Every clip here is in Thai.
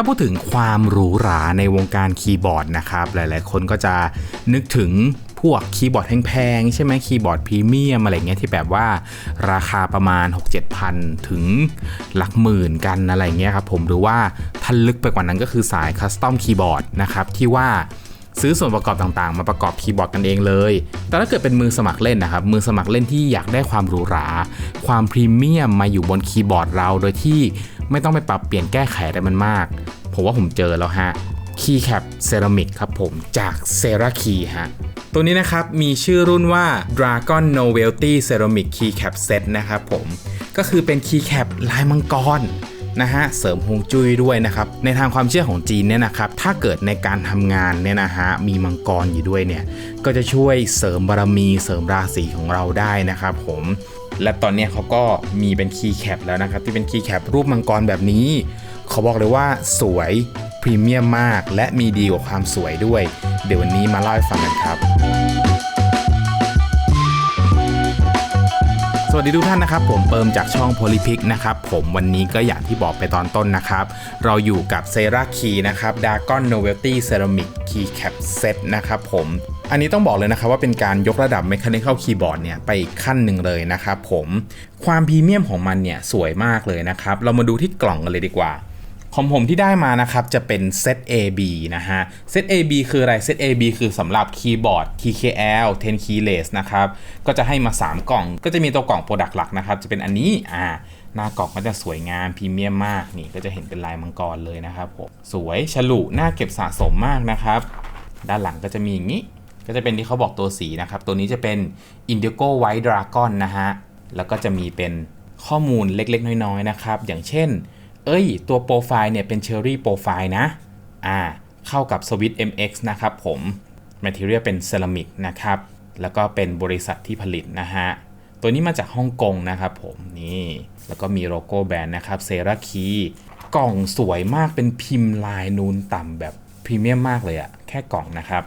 าพูดถึงความหรูหราในวงการคีย์บอร์ดนะครับ หลายๆ คนก็จะนึกถึงพวกคีย์บอร์ดแพงๆ ใช่ไหมคีย์บอร์ดพรีเมียมอะไรเงี้ยที่แบบว่าราคาประมาณ 6 7พันถึงหลักหมื่นกันอะไรเงี้ยครับผมหรือว่าถ้าลึกไปกว่านั้นก็คือสายคัสตอมคีย์บอร์ดนะครับที่ว่าซื้อส่วนประกอบต่างๆ มาประกอบคีย์บอร์ดกันเองเลย แต่ถ้าเกิดเป็นมือสมัครเล่นนะครับ มือสมัครเล่นที่อยากได้ความหรูหรา ความพรีเมียมมาอยู่บนคีย์บอร์ดเรา โดยที่ ไม่ต้องไปปรับเปลี่ยนแก้ไขอะไรมันมาก ผมว่าผมเจอแล้วฮะคีย์แคปเซรามิกครับผมจากเซราคีฮะตัวนี้นะครับมีชื่อรุ่นว่า Dragon Novelty Ceramic Keycap Set นะครับผมก็คือเป็นคีย์แคปลายมังกรนะฮะเสริมฮวงจุ้ยด้วยนะครับในทางความเชื่อของจีนเนี่ยนะครับถ้าเกิดในการทำงานเนี่ยนะฮะมีมังกรอยู่ด้วยเนี่ยก็จะช่วยเสริมบารมีเสริมราศีของเราได้นะครับผม และตอนนี้เขาก็มีเป็นคีย์แคปแล้วนะครับ ที่เป็นคีย์แคปรูปมังกรแบบนี้ เขาบอกเลยว่าสวยพรีเมียมมาก และมีดีกว่าความสวยด้วย เดี๋ยววันนี้มาเล่าให้ฟังกันครับ สวัสดีทุกท่านนะครับ ผมเปิมจากช่อง p o l y p i c นะครับ ผมวันนี้ก็อย่างที่บอกไปตอนต้นนะครับ เราอยู่กับ c e r a Key นะครับ Dragon Novelty Ceramic Key Cap Set นะครับผม อันนี้ต้องบอกเลยนะครับว่าเป็นการยกระดับ Mechanical Keyboard เนี่ยไปอีกขั้นหนึ่งเลยนะครับผมความพรีเมียมของมันเนี่ยสวยมากเลยนะครับ เรามาดูที่กล่องกันเลยดีกว่าของผมที่ได้มานะครับ จะเป็นเซต AB นะฮะเซต AB คืออะไรเซต AB คือสำหรับคีย์บอร์ด TKL 10 keyless นะครับ ก็จะให้มา 3 กล่อง ก็จะมีตัวกล่องโปรดักต์หลักนะครับ จะเป็นอันนี้อ่าหน้ากล่องก็จะสวยงามพรีเมียมมากนี่ก็จะเห็นเป็นลายมังกรเลยนะครับผมสวยฉลุหน่าเก็บสะสมมากนะครับ ด้านหลังก็จะมีอย่างนี้ ก็จะเป็นที่เขาบอกตัวสีนะครับ ตัวนี้จะเป็น Indigo White Dragon นะฮะ แล้วก็จะมีเป็นข้อมูลเล็กๆ น้อยๆ นะครับ อย่างเช่น เอ้ย ตัวโปรไฟล์เนี่ยเป็นเชอร์รี่โปรไฟล์นะ อ่า เข้ากับสวิต MX นะครับผม Material เป็นเซรามิกนะครับ แล้วก็เป็นบริษัทที่ผลิตนะฮะ ตัวนี้มาจากฮ่องกงนะครับผม นี่ แล้วก็มีโลโก้แบรนด์นะครับเซราคีกล่องสวยมากเป็นพิมพ์ลายนูนต่ำแบบพรีเมียมมากเลยอะแค่กล่องนะครับ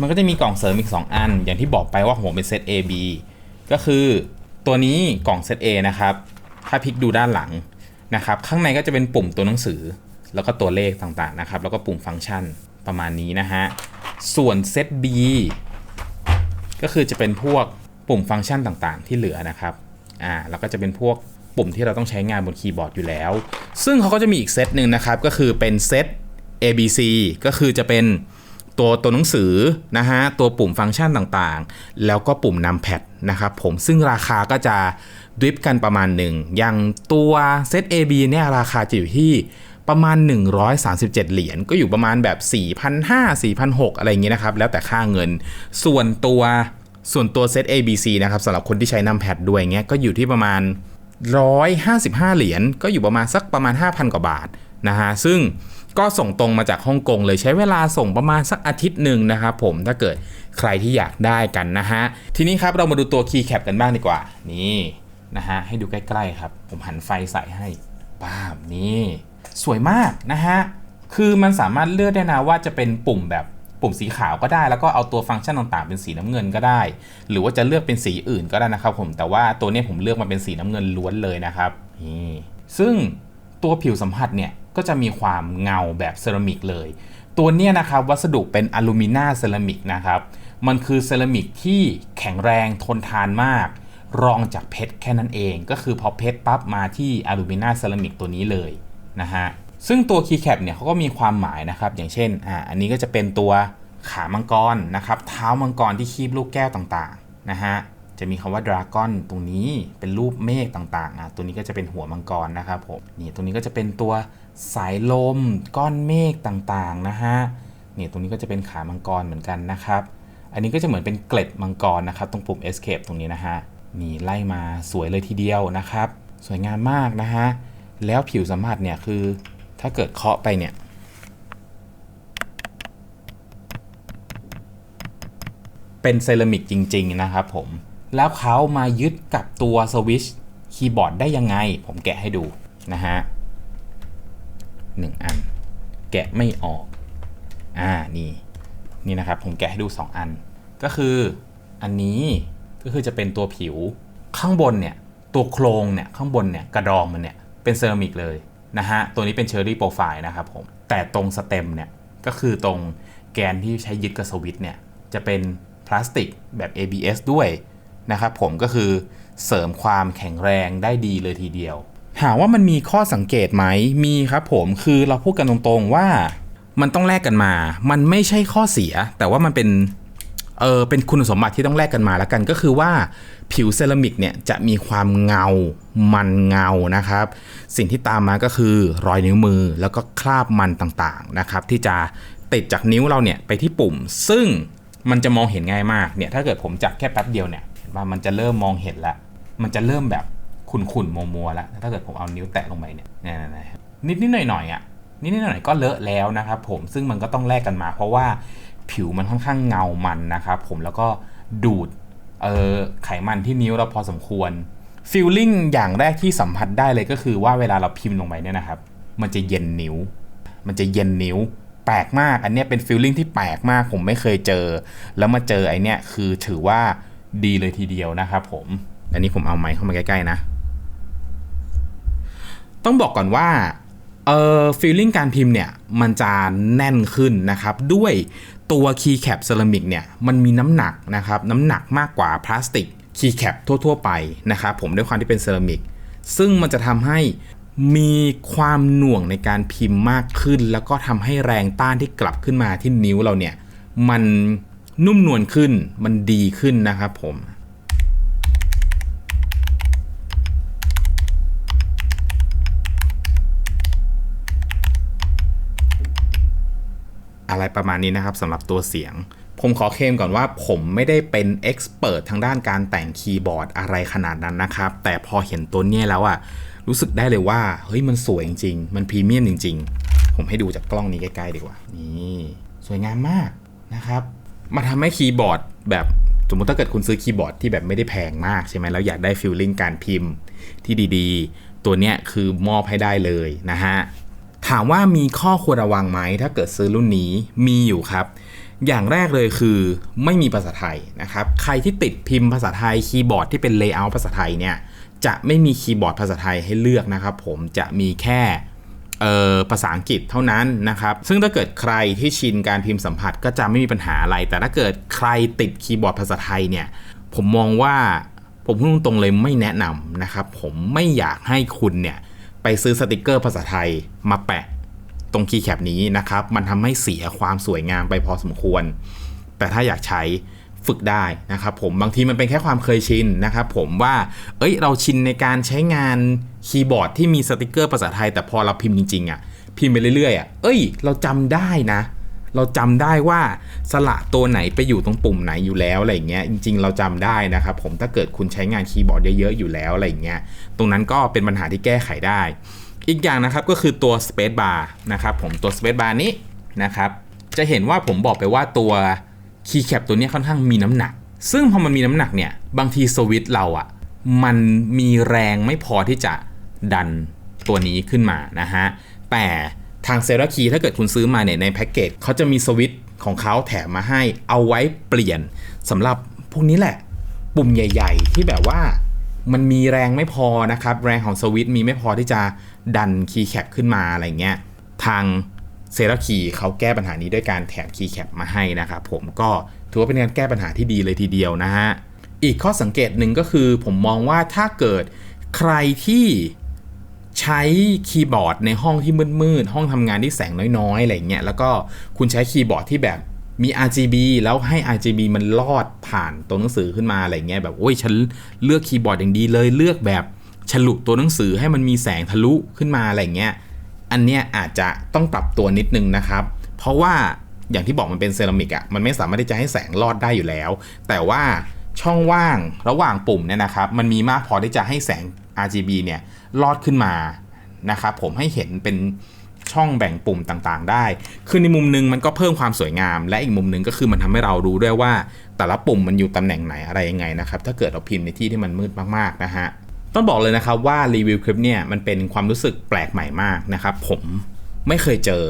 มันก็จะมีกล่องเสริมอีก 2 อัน อย่างที่บอกไปว่าผมเป็นเซต A B ก็คือตัวนี้กล่องเซต A นะครับ ถ้าพลิกดูด้านหลังนะครับ ข้างในก็จะเป็นปุ่มตัวหนังสือ แล้วก็ตัวเลขต่างๆนะครับ แล้วก็ปุ่มฟังก์ชันประมาณนี้นะฮะ ส่วนเซต B ก็คือจะเป็นพวกปุ่มฟังก์ชันต่างๆ ที่เหลือนะครับ อ่า แล้วก็จะเป็นพวกปุ่มที่เราต้องใช้งานบนคีย์บอร์ดอยู่แล้ว ซึ่งเขาก็จะมีอีกเซตหนึ่งนะครับ ก็คือเป็นเซต ABC ก็คือจะเป็น ตัวตัวหนังสือนะฮะตัวปุ่มฟังก์ชันต่างๆ แล้วก็ปุ่มนำแพดนะครับผมซึ่งราคาก็จะดริฟกันประมาณหนึ่งอย่างตัวเซต AB เนี่ยราคาจะอยู่ที่ประมาณ 137 เหรียญก็อยู่ประมาณแบบ 4,500 4,600 อะไรอย่างนี้นะครับ แล้วแต่ค่าเงิน ส่วนตัวส่วนตัวเซต ABC นะครับสำหรับคนที่ใช้นำแพดด้วยเงี้ยก็อยู่ที่ประมาณ 155 เหรียญก็อยู่ประมาณสักประมาณ 5,000 กว่าบาทนะฮะซึ่ง ก็ส่งตรงมาจากฮ่องกงเลยใช้เวลาส่งประมาณสักอาทิตย์หนึ่งนะครับผมถ้าเกิดใครที่อยากได้กันนะฮะ ทีนี้ครับเรามาดูตัวคีย์แคปกันบ้างดีกว่า นี่นะฮะให้ดูใกล้ๆครับ ผมหันไฟใส่ให้ป้าบนี่สวยมากนะฮะ คือมันสามารถเลือกได้นะว่าจะเป็นปุ่มแบบปุ่มสีขาวก็ได้ แล้วก็เอาตัวฟังก์ชันต่างๆ เป็นสีน้ำเงินก็ได้ หรือว่าจะเลือกเป็นสีอื่นก็ได้นะครับผมแต่ว่าตัวนี้ผมเลือกมาเป็นสีน้ำเงินล้วนเลยนะครับนี่ซึ่งตัวผิวสัมผัสเนี่ย ก็จะมีความเงาแบบเซรามิกเลย ตัวเนี้ยนะครับวัสดุเป็นอลูมิเนียมเซรามิกนะครับมันคือเซรามิกที่แข็งแรงทนทานมาก รองจากเพชรแค่นั้นเอง ก็คือพอเพชรปั๊บมาที่อลูมิเนียมเซรามิกตัวนี้เลยนะฮะซึ่งตัวคีย์แคปเนี่ยเขาก็มีความหมายนะครับ อย่างเช่นอ่าอันนี้ก็จะเป็นตัวขามังกรนะครับเท้ามังกรที่คีบลูกแก้วต่างๆนะฮะจะมีคำว่าดราก้อนตรงนี้เป็นรูปเมฆต่างๆอะตัวนี้ก็จะเป็นหัวมังกรนะครับผมนี่ตรงนี้ก็จะเป็นตัว สายลม ก้อนเมฆต่างๆนะฮะเนี่ยตรงนี้ก็จะเป็นขามังกรเหมือนกันนะครับ อันนี้ก็จะเหมือนเป็นเกล็ดมังกรนะครับ ตรงปุ่ม escape ตรงนี้นะฮะนี่ไล่มาสวยเลยทีเดียวนะครับ สวยงามมากนะฮะแล้วผิวสัมผัสเนี่ยคือถ้าเกิดเคาะไปเนี่ยเป็นเซรามิกจริง ๆ นะครับผม แล้วเขามายึดกับตัวสวิชคีย์บอร์ดได้ยังไง ผมแกะให้ดูนะฮะ หนึ่งอัน แกะไม่ออก อ่า นี่ นี่นะครับ ผมแกะให้ดู 2 อัน ก็คืออันนี้ก็คือจะเป็นตัวผิวข้างบนเนี่ย ตัวโครงเนี่ยข้างบนเนี่ยกระดองมันเนี่ยเป็นเซรามิกเลยนะฮะ ตัวนี้เป็นเชอร์รี่โปรไฟล์นะครับผม แต่ตรงสเต็มเนี่ยก็คือตรงแกนที่ใช้ยึดกับสวิตเนี่ยจะเป็นพลาสติกแบบ ABS ด้วยนะครับผมก็คือเสริมความแข็งแรงได้ดีเลยทีเดียว ถามว่ามันมีข้อสังเกตไหมมีครับผมคือเราพูดกันตรงๆว่ามันต้องแลกกันมา มันไม่ใช่ข้อเสีย แต่ว่ามันเป็นเออเป็นคุณสมบัติที่ต้องแลกกันมาแล้วกันก็คือว่าผิวเซรามิกเนี่ยจะมีความเงา มันเงานะครับ สิ่งที่ตามมาก็คือรอยนิ้วมือแล้วก็คราบมันต่างๆนะครับ ที่จะติดจากนิ้วเราเนี่ยไปที่ปุ่ม ซึ่งมันจะมองเห็นง่ายมากเนี่ยถ้าเกิดผมจับแค่แป๊บเดียวเนี่ยว่ามันจะเริ่มมองเห็นแล้วมันจะเริ่มแบบ ขุ่นๆมัวๆแล้วถ้าเกิดผมเอานิ้วแตะลงไปเนี่ยนะครับนิดๆหน่อยๆอะนิดๆหน่อยๆก็เลอะแล้วนะครับผมซึ่งมันก็ต้องแลกกันมา เพราะว่าผิวมันค่อนข้างเงามันนะครับผมแล้วก็ดูดเออไขมันที่นิ้วเราพอสมควรฟีลลิ่งอย่างแรกที่สัมผัสได้เลยก็คือว่าเวลาเราพิมพ์ลงไปเนี่ยนะครับ มันจะเย็นนิ้ว มันจะเย็นนิ้ว แปลกมาก อันเนี้ยเป็นฟีลลิ่งที่แปลกมาก ผมไม่เคยเจอ แล้วมาเจอไอเนี้ยคือถือว่าดีเลยทีเดียวนะครับผม อันนี้ผมเอาไม้เข้ามาใกล้ๆนะ ต้องบอกก่อนว่าเอ่อฟีลลิ่งการพิมพ์เนี่ย มันจะแน่นขึ้นนะครับ ด้วยตัวคีย์แคปเซรามิกเนี่ย มันมีน้ำหนักนะครับ น้ำหนักมากกว่าพลาสติกคีย์แคปทั่ว ๆ ไปนะครับผมด้วยความที่เป็นเซรามิกซึ่งมันจะทำให้มีความหน่วงในการพิมพ์มากขึ้น แล้วก็ทำให้แรงต้านที่กลับขึ้นมาที่นิ้วเราเนี่ย มันนุ่มนวลขึ้นมันดีขึ้นนะครับผม อะไรประมาณนี้นะครับสำหรับตัวเสียง ผมขอเคลมก่อนว่าผมไม่ได้เป็นเอ็กซ์เพรสทางด้านการแต่งคีย์บอร์ดอะไรขนาดนั้นนะครับ แต่พอเห็นตัวเนี้ยแล้วอะรู้สึกได้เลยว่าเฮ้ยมันสวยจริงๆ มันพรีเมียมจริง ๆ ผมให้ดูจากกล้องนี้ใกล้ๆดีกว่า นี่สวยงามมากนะครับ มาทำให้คีย์บอร์ดแบบสมมติถ้าเกิดคุณซื้อคีย์บอร์ดที่แบบไม่ได้แพงมากใช่ไหมแล้วอยากได้ฟิลลิ่งการพิมพ์ที่ดีๆ ตัวเนี้ยคือมอบให้ได้เลยนะฮะ ถามว่ามีข้อควรระวังไหมถ้าเกิดซื้อรุ่นนี้มีอยู่ครับ อย่างแรกเลยคือไม่มีภาษาไทยนะครับ ใครที่ติดพิมพ์ภาษาไทยคีย์บอร์ดที่เป็นเลเยอร์ภาษาไทยเนี่ยจะไม่มีคีย์บอร์ดภาษาไทยให้เลือกนะครับ ผมจะมีแค่เออภาษาอังกฤษเท่านั้นนะครับ ซึ่งถ้าเกิดใครที่ชินการพิมพ์สัมผัสก็จะไม่มีปัญหาอะไร แต่ถ้าเกิดใครติดคีย์บอร์ดภาษาไทยเนี่ย ผมมองว่าผมพูดตรงๆเลยไม่แนะนำนะครับ ผมไม่อยากให้คุณเนี่ย ซื้อสติกเกอร์ภาษาไทยมาแปะตรงคีย์แคปนี้นะครับ มันทำให้เสียความสวยงามไปพอสมควร แต่ถ้าอยากใช้ฝึกได้นะครับผมบางทีมันเป็นแค่ความเคยชินนะครับผมว่า เอ้ยเราชินในการใช้งานคีย์บอร์ดที่มีสติกเกอร์ภาษาไทย แต่พอเราพิมพ์จริงๆอะ่ะพิมพ์ไปเรื่อยๆอะ่ะเอ้ย เราจำได้นะ เราจำได้ว่าสระตัวไหนไปอยู่ตรงปุ่มไหนอยู่แล้วอะไรเงี้ยจริง ๆ เราจำได้นะครับ ผมถ้าเกิดคุณใช้งานคีย์บอร์ดเยอะๆอยู่แล้วอะไรเงี้ยตรงนั้นก็เป็นปัญหาที่แก้ไขได้ อีกอย่างนะครับก็คือตัว Space Bar นะครับผมตัว Space Bar นี้นะครับจะเห็นว่าผมบอกไปว่าตัวคีย์แคปตัวนี้ค่อนข้างมีน้ำหนัก ซึ่งพอมันมีน้ำหนักเนี่ยบางทีสวิตช์เราอะ่ะมันมีแรงไม่พอที่จะดันตัวนี้ขึ้นมานะฮะแต่ ทางเซราคีถ้าเกิดคุณซื้อมาเนี่ยในแพ็กเกจเขาจะมีสวิตช์ของเขาแถมมาให้เอาไว้เปลี่ยนสำหรับพวกนี้แหละ ปุ่มใหญ่ ๆ ที่แบบว่ามันมีแรงไม่พอนะครับ แรงของสวิตช์มีไม่พอที่จะดันคีย์แคปขึ้นมาอะไรเงี้ยทางเซราคีเขาแก้ปัญหานี้ด้วยการแถมคีย์แคปมาให้นะครับผมก็ถือว่าเป็นการแก้ปัญหาที่ดีเลยทีเดียวนะฮะอีกข้อสังเกตหนึ่งก็คือผมมองว่าถ้าเกิดใครที่ ใช้คีย์บอร์ดในห้องที่มืดๆ ห้องทำงานที่แสงน้อยๆ อะไรเงี้ย แล้วก็คุณใช้คีย์บอร์ดที่แบบมี RGB แล้วให้ RGB มันลอดผ่านตัวหนังสือขึ้นมาอะไรเงี้ย แบบโอ้ยฉันเลือกคีย์บอร์ดอย่างดีเลย เลือกแบบฉลุตัวหนังสือให้มันมีแสงทะลุขึ้นมาอะไรเงี้ย อันเนี้ยอาจจะต้องปรับตัวนิดนึงนะครับ เพราะว่าอย่างที่บอกมันเป็นเซรามิกอะ่ะมันไม่สามารถที่จะให้แสงลอดได้อยู่แล้ว แต่ว่าช่องว่างระหว่างปุ่มเนี่ยนะครับ มันมีมากพอที่จะให้แสง RGB เนี่ยลอดขึ้นมานะครับผมให้เห็นเป็นช่องแบ่งปุ่มต่างๆ ได้ คือในมุมหนึงมันก็เพิ่มความสวยงาม และอีกมุมหนึงก็คือมันทำให้เรารู้ด้วยว่า แต่ละปุ่มมันอยู่ตำแหน่งไหนอะไรยังไงนะครับ ถ้าเกิดเราพิมพ์ในที่ที่มันมืดมากๆนะฮะ ต้องบอกเลยนะครับว่ารีวิวคลิปเนี่ยมันเป็นความรู้สึกแปลกใหม่มากนะครับ ผมไม่เคยเจอ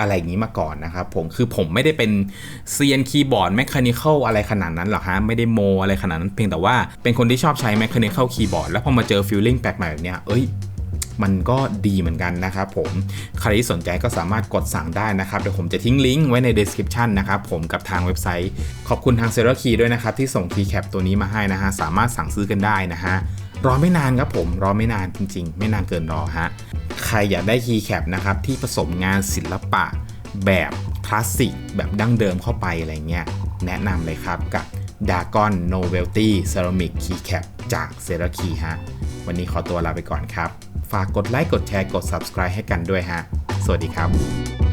อะไรอย่างนี้มาก่อนนะครับผมคือผมไม่ได้เป็นเซียนคีย์บอร์ดแมคคานิคอลอะไรขนาดนั้นหรอกฮะไม่ได้โมอะไรขนาดนั้นเพียงแต่ว่าเป็นคนที่ชอบใช้แมคคานิคอลคีย์บอร์ดแล้วพอมาเจอฟิลลิ่งแปลกใหม่แบบเนี้ยเอ้ยมันก็ดีเหมือนกันนะครับผม ใครที่สนใจก็สามารถกดสั่งได้นะครับ เดี๋ยวผมจะทิ้งลิงก์ไว้ใน description นะครับผมกับทางเว็บไซต์ ขอบคุณทาง s e r a k e y ด้วยนะครับ ที่ส่ง keycap ตัวนี้มาให้นะฮะ สามารถสั่งซื้อกันได้นะฮะ รอไม่นานครับผม รอไม่นานจริง ๆ ไม่นานเกินรอฮะ ใครอยากได้ keycap นะครับที่ผสมงานศิลปะแบบคลาสสิกแบบดั้งเดิมเข้าไปอะไรเงี้ย แนะนำเลยครับกับ Dagon Novelty Ceramic Keycap จาก s e r a k e y ฮะ วันนี้ขอตัวลาไปก่อนครับ ฝากกดไลค์กดแชร์กด subscribe ให้กันด้วยฮะ สวัสดีครับ